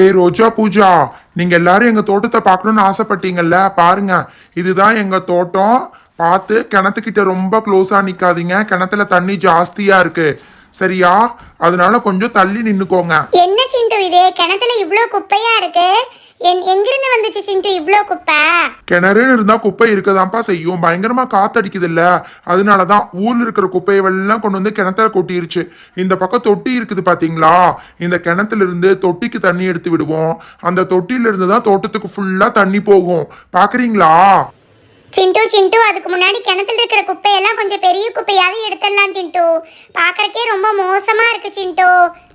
ஏய் ரோஜா பூஜா நீங்க எல்லாரும் எங்க தோட்டத்தை பார்க்கணும்னு ஆசைப்பட்டீங்கல்ல? பாருங்க இதுதான் எங்க தோட்டம். பார்த்து கிணத்துக்கிட்ட ரொம்ப க்ளோஸா நிக்காதீங்க. கிணத்துல தண்ணி ஜாஸ்தியா இருக்கு. சரியா? அதனால கொஞ்சம் தள்ளி நின்னுக்கோங்க. என்ன இது கிணத்துல இவ்ளோ குப்பையா இருக்கு? என்- எங்கிருந்து வந்துச்சு சிண்டு இவ்ளோ குப்பை? கிணறுன்னு இருந்தா குப்பை இருக்கதான்ப்பா செய்யும். பயங்கரமா காத்தடிக்குது இல்ல அதனாலதான் ஊர்ல இருக்கிற குப்பையை எல்லாம் கொண்டு வந்து கிணத்துல கொட்டிருச்சு. இந்த பக்கம் தொட்டி இருக்குது பாத்தீங்களா? இந்த கிணத்துல இருந்து தொட்டிக்கு தண்ணி எடுத்து விடுவோம். அந்த தொட்டில இருந்து தான் தோட்டத்துக்கு ஃபுல்லா தண்ணி போகும். பாக்குறீங்களா? சிண்டு சிண்டு அதுக்கு முன்னாடி கிணத்துல இருக்கிற குப்பையெல்லாம் கொஞ்சம் பெரிய குப்பையாவது எடுத்துடலாம் சிண்டு. பார்க்கறக்கே ரொம்ப மோசமா இருக்கு சிண்டு.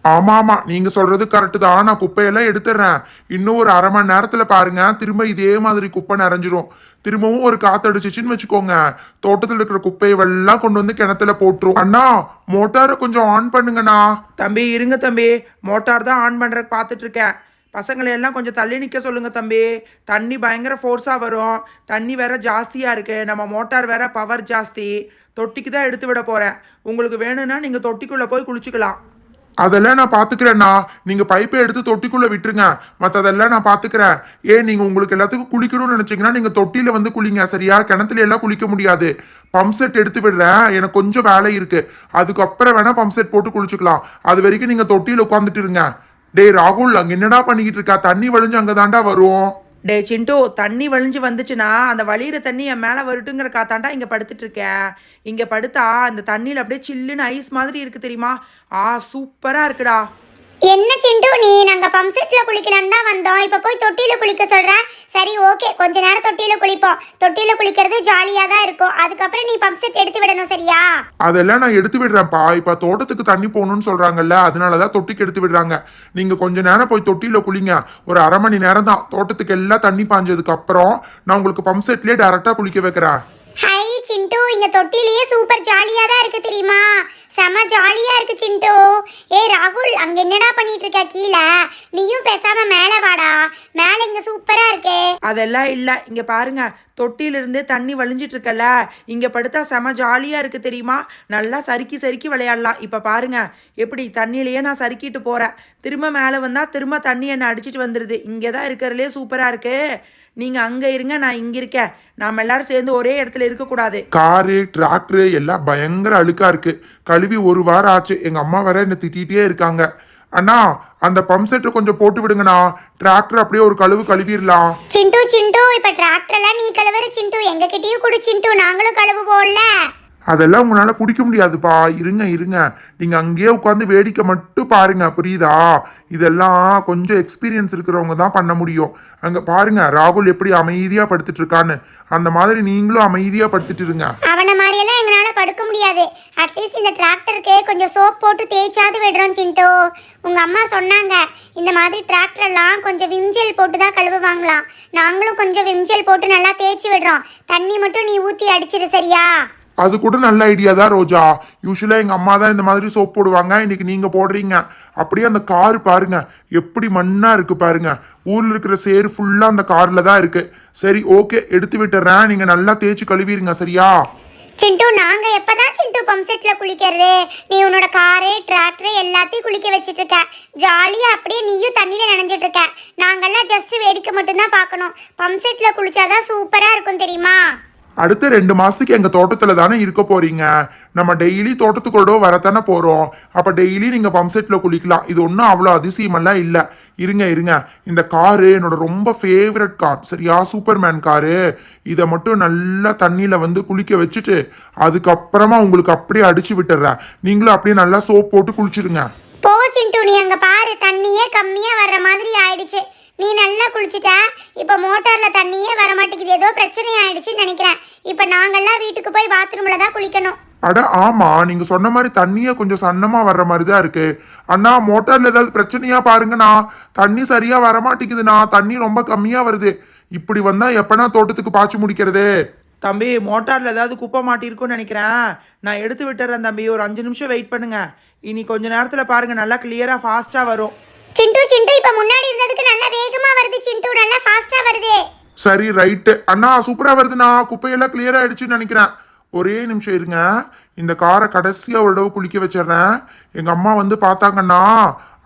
ஆமா ஆமா. நீங்க சொல்றது கரெக்ட் தான். நான் குப்பையெல்லாம் எடுத்துடுறேன். இன்னும் ஒரு அரை மணி நேரத்துல பாருங்க. திரும்ப இதே மாதிரி குப்பை நிறைஞ்சிரும். திரும்பவும் ஒரு காத்தடிச்சிச்சுன்னு வச்சுக்கோங்க. தோட்டத்துல இருக்கிற குப்பையெல்லாம் கொண்டு வந்து கிணத்துல போட்டுரும். அண்ணா மோட்டாரை கொஞ்சம் ஆன் பண்ணுங்கண்ணா. தம்பி இருங்க தம்பி. மோட்டார் தான் ஆன் பண்ணுறக்கு பார்த்துட்டு இருக்கேன். பசங்களை எல்லாம் கொஞ்சம் தள்ளி நிற்க சொல்லுங்கள் தம்பி. தண்ணி பயங்கர ஃபோர்ஸாக வரும். தண்ணி வேற ஜாஸ்தியாக இருக்குது நம்ம மோட்டார் வேற பவர் ஜாஸ்தி. தொட்டிக்கு தான் எடுத்து விட போகிறேன் உங்களுக்கு வேணும்னா நீங்கள் தொட்டிக்குள்ளே போய் குளிச்சுக்கலாம். அதெல்லாம் நான் பாத்துக்கிறேண்ணா நீங்கள் பைப்பை எடுத்து தொட்டிக்குள்ளே விட்டுருங்க. மற்றதெல்லாம் நான் பார்த்துக்கிறேன் ஏன் நீங்கள் உங்களுக்கு எல்லாத்துக்கும் குளிக்கணும்னு நினச்சிங்கன்னா நீங்கள் தொட்டியில் வந்து குளிங்க. சரியா? கிணத்துல எல்லாம் குளிக்க முடியாது. பம்ப் செட் எடுத்து விடுறேன். எனக்கு கொஞ்சம் வேலை இருக்குது அதுக்கப்புறம் வேணால் பம்ப் செட் போட்டு குளிச்சுக்கலாம். அது வரைக்கும் நீங்கள் தொட்டியில் உட்காந்துட்டு இருங்க. டேய் ராகுல் அங்க என்னடா பண்ணிக்கிட்டு இருக்கா? தண்ணி வழிஞ்சு அங்கதான்டா வரும் டே சிண்டு தண்ணி வழிஞ்சு வந்துச்சுன்னா அந்த வழியிற தண்ணி என் மேலே வருட்டுங்கிற காத்தாண்டா இங்கே படுத்துட்டு இருக்கேன் இங்கே படுத்தா அந்த தண்ணியில் அப்படியே சில்லுன்னு ஐஸ் மாதிரி இருக்குது தெரியுமா? ஆ சூப்பராக இருக்குடா. என்ன சிண்டு? நீ நாங்கள் பம்ப் செட்டில் குளிக்கலாம்னு தான் வந்தோம். இப்போ போய் தொட்டியில் குளிக்க சொல்கிறேன் சரி ஓகே கொஞ்ச நேரம் தொட்டியில் குளிப்போம். தொட்டியில் குளிக்கிறது ஜாலியாக தான் இருக்கும். அதுக்கப்புறம் நீ பம்ப் செட் எடுத்து விடணும் சரியா? அதெல்லாம் நான் எடுத்து விடுறேன்ப்பா. இப்போ தோட்டத்துக்கு தண்ணி போகணும்னு அதனால தான் தொட்டிக்கு எடுத்து விடுறாங்க. நீங்கள் கொஞ்ச நேரம் போய் தொட்டியில் குளிங்க. ஒரு அரை மணி நேரம் தான். தோட்டத்துக்கு எல்லாம் தண்ணி பாஞ்சதுக்கு அப்புறம் நான் உங்களுக்கு பம்ப் செட்லயே டைரக்டா குளிக்க வைக்கிறேன். ஹை சிண்டு இங்க தொட்டிலேயே சூப்பர் ஜாலியா தான் இருக்கு தெரியுமா? செம ஜாலியா இருக்கு சிண்டு ஏய் ராகுல் அங்க என்னடா பண்ணிட்டு இருக்க கீழே? நீயும் பேசாம மேல வாடா. மேல இங்க சூப்பரா இருக்கு. அதெல்லாம் இல்லை. இங்கே பாருங்க. தொட்டிலிருந்து தண்ணி வழிஞ்சிட்டு இருக்கல இங்கே படுத்தா செம ஜாலியாக இருக்குது தெரியுமா? நல்லா சறுக்கி சறுக்கி விளையாடலாம். இப்போ பாருங்க. எப்படி? தண்ணியிலேயே நான் சறுக்கிட்டு போகிறேன் திரும்ப மேலே வந்தால் திரும்ப தண்ணி என்னை அடிச்சிட்டு வந்துடுது இங்கே தான் இருக்கிறதுலே சூப்பராக இருக்கு. நீங்கள் அங்கே இருங்க நான் இங்கே இருக்கேன். நாம் எல்லாரும் சேர்ந்து ஒரே இடத்துல இருக்கக்கூடாது. காரு டிராக்டர் எல்லாம் பயங்கர அழுக்கா இருக்கு. கழுவி ஒரு வாரம் ஆச்சு. எங்க அம்மா வேற என்ன திட்டிகிட்டே இருக்காங்க. அண்ணா அந்த பம்ப் செட்டை கொஞ்சம் போட்டு விடுங்கண்ணா. டிராக்டர் அப்படியே ஒரு கழுவு கழுவிடலாம். சிண்டு சிண்டு இப்ப டிராக்டர்லாம் நீ கழுவுற சிண்டு. எங்க கிட்டயும் குடு சிண்டு. நாங்களும் கழுவு போடல. அதெல்லாம் உங்களால் பிடிக்க முடியாதுப்பா. இருங்க இருங்க. நீங்கள் அங்கேயே உட்காந்து வேடிக்கை மட்டும் பாருங்க புரியுதா? இதெல்லாம் கொஞ்சம் எக்ஸ்பீரியன்ஸ் இருக்கிறவங்க தான் பண்ண முடியும். அங்கே பாருங்க ராகுல் எப்படி அமைதியாக படுத்துட்டு இருக்கான்னு அந்த மாதிரி நீங்களும் அமைதியாக படுத்துட்டு இருங்க அவனை மாதிரியெல்லாம் எங்களால் படுக்க முடியாது. அட்லீஸ்ட் இந்த டிராக்டருக்கு கொஞ்சம் சோப் போட்டு தேய்ச்சாது விடுறோம் சிண்டு. உங்கள் அம்மா சொன்னாங்க இந்த மாதிரி டிராக்டர்லாம் கொஞ்சம் விம்ஜெல் போட்டு தான் கழுவுவாங்களாம். நாங்களும் கொஞ்சம் விம்ஜெல் போட்டு நல்லா தேய்ச்சி விடுறோம். தண்ணி மட்டும் நீ ஊற்றி அடிச்சிடு சரியா? அது கூட நல்ல ஐடியா தான் ரோஜா. யூஸ்வலாக எங்கள் அம்மா தான் இந்த மாதிரி சோப் போடுவாங்க. இன்னைக்கு நீங்கள் போடுறீங்க. அப்படியே அந்த கார் பாருங்க. எப்படி மண்ணாக இருக்குது பாருங்க. ஊரில் இருக்கிற சேர் ஃபுல்லாக அந்த காரில் தான் இருக்குது சரி ஓகே எடுத்து விட்டுறேன். நீங்கள் நல்லா தேய்ச்சி கழுவிடுங்க சரியா? சிண்டு நாங்க எப்பதான் சிண்டு பம்ப் செட்ல குளிக்கிறது? நீ உன்னோட காரு டிராக்டர் எல்லாத்தையும் குளிக்க வச்சிட்டு இருக்க. ஜாலியா அப்படியே நீயும் தண்ணியில நனைஞ்சிட்டு இருக்க. நாங்கெல்லாம் ஜஸ்ட் வேடிக்கை மட்டும்தான் பார்க்கணும். பம்ப் செட்ல குளிச்சாதான் சூப்பரா இருக்கும் தெரியுமா? அடுத்த ரெண்டு மாசத்துக்கு எங்க தோட்டத்துல தானே இருக்க போறீங்க? நம்ம டெய்லி தோட்டத்துக்கூட வரத்தானே போறோம். அப்ப டெய்லி நீங்க பம்ப் செட்ல குளிக்கலாம். இது ஒன்றும் அவ்வளோ அதிசயமெல்லாம் இல்லை. இருங்க இருங்க. இந்த காரு என்னோட ரொம்ப ஃபேவரட் கார் சரியா? Superman car. இதை மட்டும் நல்லா தண்ணியில வந்து குளிக்க வச்சுட்டு அதுக்கப்புறமா உங்களுக்கு அப்படியே அடிச்சு விட்டுறேன். நீங்களும் அப்படியே நல்லா சோப் போட்டு குளிச்சிடுங்க போ சிண்டு நீ அங்க பாரு தண்ணி கம்மியா வர்ற மாதிரி ஆயிடுச்சு நீ நல்லா குளிச்சிட்ட இப்ப மோட்டார்ல தண்ணியே வர மாட்டேங்குது ஏதோ பிரச்சனை ஆயிடுச்சுன்னு நினைக்கிறேன். இப்ப நாங்கெல்லாம் வீட்டுக்கு போய் பாத்ரூம்ல தான் குளிக்கணும். அட ஆமா. நீங்க சொன்ன மாதிரி தண்ணியே கொஞ்சம் சன்னமா வர்ற மாதிரி தான் இருக்கு. அண்ணா மோட்டார்ல ஏதாவது பிரச்சனையா பாருங்கண்ணா. தண்ணி சரியா வர மாட்டேங்குதுண்ணா தண்ணி ரொம்ப கம்மியா வருது. இப்படி வந்தா எப்பனா தோட்டத்துக்கு பாய்ச்சி முடிக்கிறது? தம்பி மோட்டாரில் ஏதாவது குப்பை மாட்டிருக்கும்னு நினைக்கிறேன். நான் எடுத்து விட்டுறேன் தம்பி. ஒரு அஞ்சு நிமிஷம் வெயிட் பண்ணுங்க. இனி கொஞ்ச நேரத்தில் பாருங்க. நல்லா கிளியராக ஃபாஸ்ட்டாக வரும். சிண்டு சிண்டு இப்ப முன்னாடி இருந்ததுக்கு நல்லா வேகமா வருது சிண்டு நல்லா ஃபாஸ்டா வருது. சரி ரைட்டு அண்ணா சூப்பரா வருதுண்ணா. குப்பையெல்லாம் கிளியர் ஆயிடுச்சுன்னு நினைக்கிறேன். ஒரே நிமிஷம் இருங்க. இந்த காரை கடைசியா ஒரு தடவை குளிக்க வச்சிடுறேன். எங்க அம்மா வந்து பார்த்தாங்கன்னா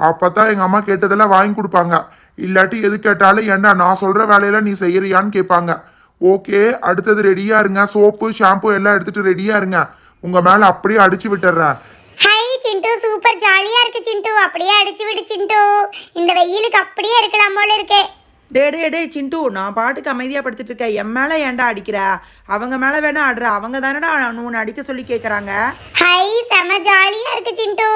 அப்பதான் எங்க அம்மா கேட்டதெல்லாம் வாங்கி கொடுப்பாங்க. இல்லாட்டி எது கேட்டாலும் ஏன்டா நான் சொல்ற வேலையெல்லாம் நீ செய்யறியான்னு கேட்பாங்க. ஓகே அடுத்தது ரெடியா இருங்க. சோப்பு ஷாம்பு எல்லாம் எடுத்துட்டு ரெடியா இருங்க. உங்க மேல அப்படியே அடிச்சு விட்டுறேன் சிண்டு சூப்பர் ஜாலியா இருக்கு சிண்டு. அப்படியே அடிச்சு விடு சிண்டு. இந்த வெயிலுக்கு அப்படியே இருக்கலாம் போல இருக்கே. டே டே டே சிண்டு நான் பாட்டுக்கு அமைதியாக படுத்துட்டு இருக்கேன். என் மேலே ஏன்டா அடிக்கிற? அவங்க மேலே வேணா ஆடுற. அவங்க தானடா உன்னை அடிக்க சொல்லி கேட்குறாங்க ஹை செம ஜாலியா இருக்கு சிண்டு.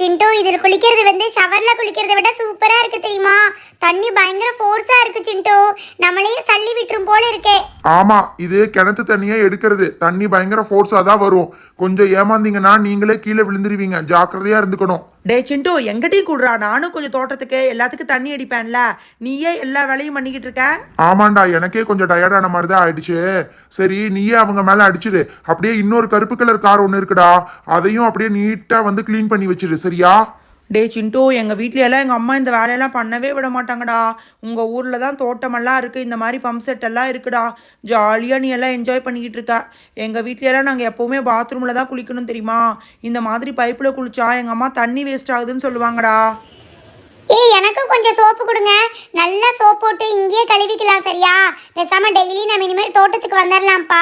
சிண்டு இதில் குளிக்கிறது வந்து ஷவர்ல குளிக்கிறதை விட சூப்பரா இருக்கு தெரியுமா? தண்ணி பயங்கர ஃபோர்ஸா இருக்கு சிண்டு. நம்மளையே தள்ளி விட்டுரும் போல இருக்கே. ஆமா இது கிணத்து தண்ணியே எடுக்கிறது. தண்ணி பயங்கர ஃபோர்ஸா தான் வரும். கொஞ்சம் ஏமாந்தீங்கன்னா நீங்களே கீழே விழுந்துருவீங்க. ஜாக்கிரதையா இருந்துக்கணும். டே சிண்டு எங்கிட்டே கூடுறா? நானும் கொஞ்சம் தோட்டத்துக்கு எல்லாத்துக்கும் தண்ணி அடிப்பேன்ல. நீயே எல்லா வேலையும் பண்ணிக்கிட்டு இருக்க? ஆமாண்டா எனக்கே கொஞ்சம் டயர்டான மாதிரி தான் ஆயிடுச்சு. சரி நீயே அவங்க மேல அடிச்சிடு. அப்படியே இன்னொரு கருப்பு கலர் கார் ஒன்று இருக்குடா. அதையும் அப்படியே நீட்டா வந்து க்ளீன் பண்ணி வச்சிடு சரியா? டே சிண்டோ எங்கள் வீட்லையெல்லாம் எங்கள் அம்மா இந்த வேலையெல்லாம் பண்ணவே விட மாட்டாங்கடா. உங்கள் ஊரில் தான் தோட்டமெல்லாம் இருக்குது இந்த மாதிரி பம்ப் செட் எல்லாம் இருக்குடா. ஜாலியாக நீ எல்லாம் என்ஜாய் பண்ணிக்கிட்டு இருக்க. எங்கள் வீட்லையெல்லாம் நாங்கள் எப்போவுமே பாத்ரூமில் தான் குளிக்கணும் தெரியுமா? இந்த மாதிரி பைப்பில் குளிச்சா எங்கள் அம்மா தண்ணி வேஸ்ட் ஆகுதுன்னு சொல்லுவாங்கடா. ஏய் எனக்கும் கொஞ்சம் சோப்பு கொடுங்க. நல்லா சோப் போட்டு இங்கேயே கழுவிக்கலாம் சரியா? பேசாமல் டெய்லி நம்ம இனிமேல் தோட்டத்துக்கு வந்துடலாம்ப்பா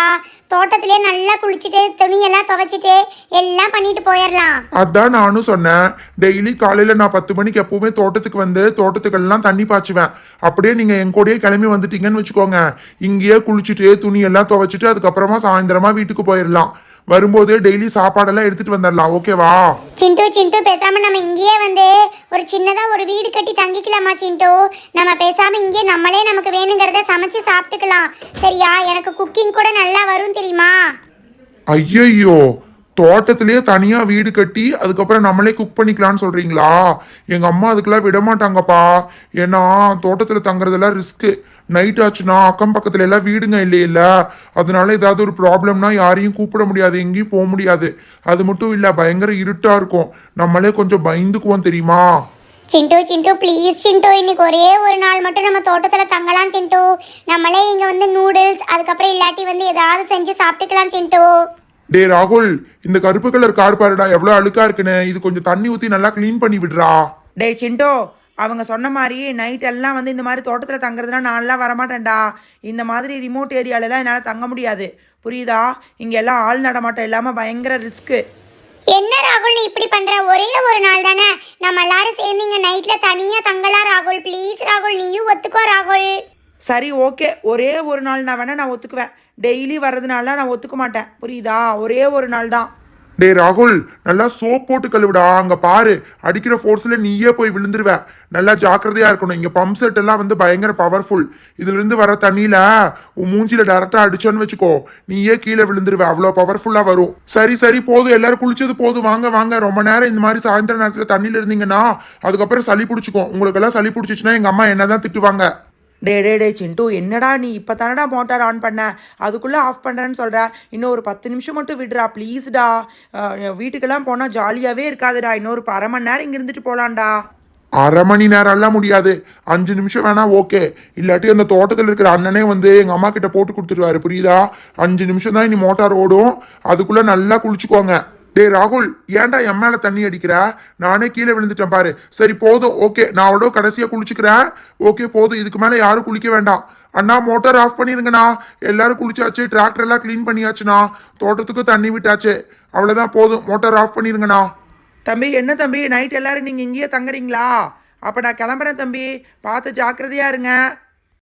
தோட்டத்திலே நல்லா குளிச்சுட்டு துணியெல்லாம் துவைச்சிட்டு எல்லாம் பண்ணிட்டு போயிடலாம் அதான் நானும் சொன்னேன். டெய்லி காலையில் நான் பத்து மணிக்கு எப்பவுமே தோட்டத்துக்கு வந்து தோட்டத்துக்கெல்லாம் தண்ணி பாய்ச்சுவேன். அப்படியே நீங்கள் என் கூடயே கிளம்பி வந்துட்டீங்கன்னு வச்சுக்கோங்க. இங்கேயே குளிச்சுட்டு துணியெல்லாம் துவைச்சிட்டு அதுக்கப்புறமா சாயந்தரமா வீட்டுக்கு போயிடலாம் வரும்போது டெய்லி சாப்பாடெல்லாம் எடுத்துட்டு வந்துடலாம். ஓகேவா சிண்டு சிண்டு பேசாம நம்ம இங்கேயே வந்து ஒரு சின்னதா ஒரு வீடு கட்டி தங்கிக்கலாமா சிண்டு? நம்ம பேசாம இங்கே நம்மளே நமக்கு வேணுங்கிறத சமைச்சு சாப்பிட்டுக்கலாம். சரியா? எனக்கு குக்கிங் கூட நல்லா வரும் தெரியுமா? ஐயையோ தோட்டத்திலேயே தனியா வீடு கட்டி அதுக்கப்புறம் நம்மளே குக் பண்ணிக்கலாம்னு சொல்றீங்களா? எங்க அம்மா அதுக்கெல்லாம் விட மாட்டாங்கப்பா ஏன்னா தோட்டத்துல தங்குறதெல்லாம் ரிஸ்க் நைட் ஆச்சுன்னா அக்கம் பக்கத்துல எல்லாம் வீடுங்க இல்லையில அதனால ஏதாவது ஒரு ப்ராப்ளம்னா யாரையும் கூப்பிட முடியாது எங்கேயும் போக முடியாது. அது மட்டும் இல்ல பயங்கர இருட்டா இருக்கும். நம்மளே கொஞ்சம் பயந்துக்குவோம் தெரியுமா? சிண்டு சிண்டு ப்ளீஸ் சிண்டு. இன்னைக்கு ஒரே ஒரு நாள் மட்டும் நம்ம தோட்டத்தில் தங்கலாம் சிண்டு. நம்மளே இங்கே வந்து நூடுல்ஸ் அதுக்கப்புறம் இல்லாட்டி வந்து ஏதாவது செஞ்சு சாப்பிட்டுக்கலாம் சிண்டு. டே ராகுல் இந்த கருப்பு கலர் கார் பாருடா எவ்வளவு அழுக்கா இருக்குன்னு. இது கொஞ்சம் தண்ணி ஊத்தி நல்லா க்ளீன் பண்ணி விடுறா. டே சிண்டோ. அவங்க சொன்ன மாதிரி நைட் எல்லாம் வந்து இந்த மாதிரி தோட்டத்தில் தங்குறதுனா நான்லாம் வரமாட்டேன்டா. இந்த மாதிரி ரிமோட் ஏரியாலலாம் என்னால் தங்க முடியாது. புரியுதா? இங்கே எல்லாம் ஆள் நடமாட்டம் இல்லாமல் பயங்கர ரிஸ்க்கு என்ன ராகுல் நீ இப்படி பண்ற? ஒரே ஒரு நாள் தானே. நம்ம எல்லாரும் சேர்ந்து இங்க நைட்ல தனியா தங்கலாம் ராகுல். ப்ளீஸ் ராகுல் நீயும் ஒத்துக்கோ ராகுல். சரி ஓகே ஒரே ஒரு நாள் நான் வேணால் நான் ஒத்துக்குவேன். டெய்லி வர்றதுனால நான் ஒத்துக்க மாட்டேன். புரியுதா? ஒரே ஒரு நாள் தான். டே ராகுல் நல்லா சோப் போட்டு கழுவிடா. அங்க பாரு அடிக்கிற ஃபோர்ஸ்ல நீயே போய் விழுந்துருவ. நல்லா ஜாக்கிரதையா இருக்கணும். இங்க பம்ப் செட் எல்லாம் வந்து பயங்கர பவர்ஃபுல் இதுல இருந்து வர தண்ணியில உன் மூஞ்சில டேரக்டா அடிச்சோன்னு வச்சுக்கோ. நீயே கீழே விழுந்துருவ. அவ்வளவு பவர்ஃபுல்லா வரும். சரி சரி போதும். எல்லாரும் குளிச்சது போதும். வாங்க வாங்க. ரொம்ப நேரம் இந்த மாதிரி சாயந்தர நேரத்துல தண்ணியில இருந்தீங்கன்னா அதுக்கப்புறம் சளி பிடிச்சிக்கும். உங்களுக்கு எல்லாம் சளி பிடிச்சிச்சுன்னா எங்க அம்மா என்னதான் திட்டுவாங்க. டே டே டே சிண்டு என்னடா நீ இப்போ தானடா மோட்டார் ஆன் பண்ண? அதுக்குள்ளே ஆஃப் பண்ணுறேன்னு சொல்கிற இன்னும் ஒரு பத்து நிமிஷம் மட்டும் விடுறா ப்ளீஸ்டா வீட்டுக்கெல்லாம் போனால் ஜாலியாகவே இருக்காதுடா. இன்னொரு அரை மணி நேரம் இங்கே இருந்துட்டு போகலான்டா அரை மணி நேரம் எல்லாம் முடியாது. அஞ்சு நிமிஷம் வேணா ஓகே இல்லாட்டி அந்த தோட்டத்தில் இருக்கிற அண்ணனே வந்து எங்கள் அம்மா கிட்ட போட்டு கொடுத்துருவாரு புரியுதா? அஞ்சு நிமிஷம் தான் இனி மோட்டார் ஓடும். அதுக்குள்ளே நல்லா குளிச்சுக்கோங்க. டேய் ராகுல் ஏன்டா என் மேல தண்ணி அடிக்கிற? நானே கீழே விழுந்துட்டேன் பாரு. சரி போதும். ஓகே நான் அவ்வளோ கடைசியா குளிச்சுக்கிறேன். ஓகே போதும். இதுக்கு மேல யாரும் குளிக்க வேண்டாம். அண்ணா மோட்டார் ஆஃப் பண்ணிருங்கண்ணா. எல்லாரும் குளிச்சாச்சு. டிராக்டர் எல்லாம் க்ளீன் பண்ணியாச்சுண்ணா. தோட்டத்துக்கு தண்ணி விட்டாச்சு. அவ்வளவுதான் போதும். மோட்டார் ஆஃப் பண்ணிருங்கண்ணா. தம்பி என்ன தம்பி? நைட் எல்லாரும் நீங்கள் இங்கேயே தங்குறீங்களா? அப்போ நான் கிளம்புறேன் தம்பி. பார்த்து ஜாக்கிரதையா இருங்க.